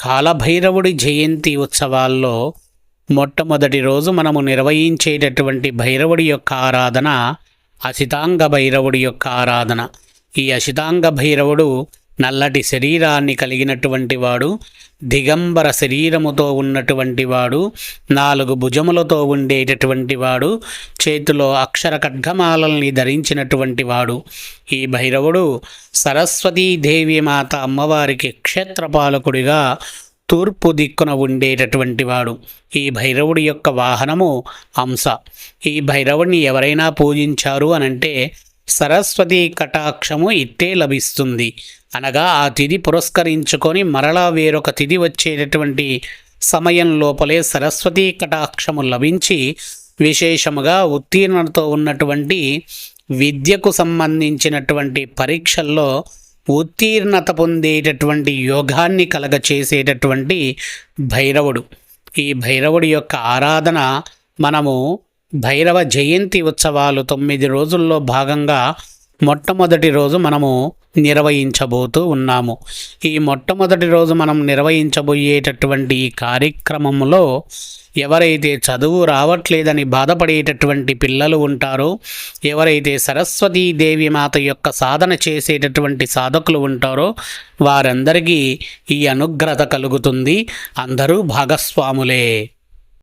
కాలభైరవుడి జయంతి ఉత్సవాల్లో మొట్టమొదటి రోజు మనము నిర్వహించేటటువంటి భైరవుడి యొక్క ఆరాధన అసితాంగ భైరవుడి యొక్క ఆరాధన. ఈ అసితాంగ భైరవుడు నల్లటి శరీరాన్ని కలిగినటువంటి వాడు దిగంబర శరీరముతో ఉన్నటువంటి వాడు నాలుగు భుజములతో ఉండేటటువంటి వాడు చేతిలో అక్షర ఖడ్గమాలల్ని ధరించినటువంటి వాడు. ఈ భైరవుడు సరస్వతీదేవి మాత అమ్మవారికి క్షేత్రపాలకుడిగా తూర్పు దిక్కున ఉండేటటువంటి వాడు. ఈ భైరవుడి యొక్క వాహనము అంశ ఈ భైరవుడిని ఎవరైనా పూజించారు అనంటే సరస్వతి కటాక్షము ఇట్టే లభిస్తుంది. అనగా ఆ తిథి పురస్కరించుకొని మరలా వేరొక తిథి వచ్చేటటువంటి సమయం లోపలే సరస్వతీ కటాక్షము లభించి విశేషముగా ఉత్తీర్ణతో ఉన్నటువంటి విద్యకు సంబంధించినటువంటి పరీక్షల్లో ఉత్తీర్ణత పొందేటటువంటి యోగాన్ని కలగచేసేటటువంటి భైరవుడు. ఈ భైరవుడి యొక్క ఆరాధన మనము భైరవ జయంతి ఉత్సవాలు తొమ్మిది రోజుల్లో భాగంగా మొట్టమొదటి రోజు మనము నిర్వహించబోతూ ఉన్నాము. ఈ మొట్టమొదటి రోజు మనం నిర్వహించబోయేటటువంటి ఈ కార్యక్రమంలో ఎవరైతే చదువు రావట్లేదని బాధపడేటటువంటి పిల్లలు ఉంటారో ఎవరైతే సరస్వతీదేవి మాత యొక్క సాధన చేసేటటువంటి సాధకులు ఉంటారో వారందరికీ ఈ అనుగ్రత కలుగుతుంది. అందరూ భాగస్వాములే.